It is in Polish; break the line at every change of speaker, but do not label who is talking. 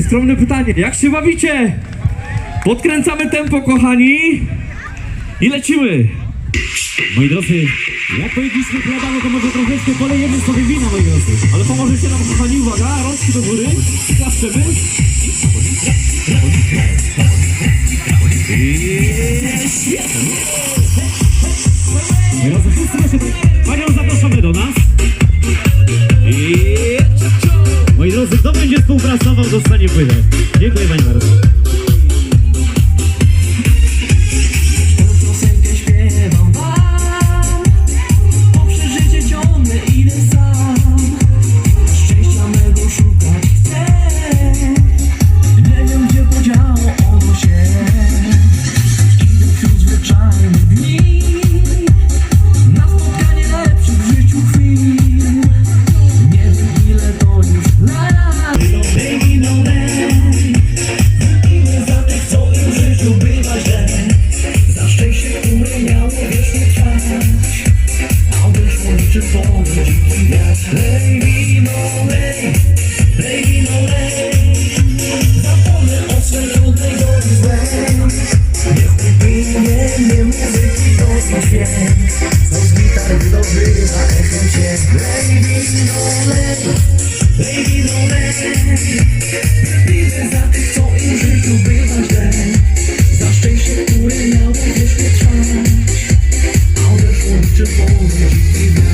skromne pytanie. Jak się bawicie? Podkręcamy tempo, kochani. I lecimy.
Moi drodzy, jak powiedzieliśmy chleba, no to może troszeczkę polejemy sobie wina, moi drodzy.
Ale pomożecie nam, kochani, uwaga, rączki do góry. Klaszczemy.
Moi drodzy, wszyscy kto będzie współpracował, dostanie płytę. Dziękuję pani bardzo.
Życiu bywa źle za miało trwać A wyszło niczym pomysł dziki Baby baby Zapomnę o swej Niech upłynie mnie muzyki dosyć dźwięk. Co z gitar wydobywa cię Baby no baby de bom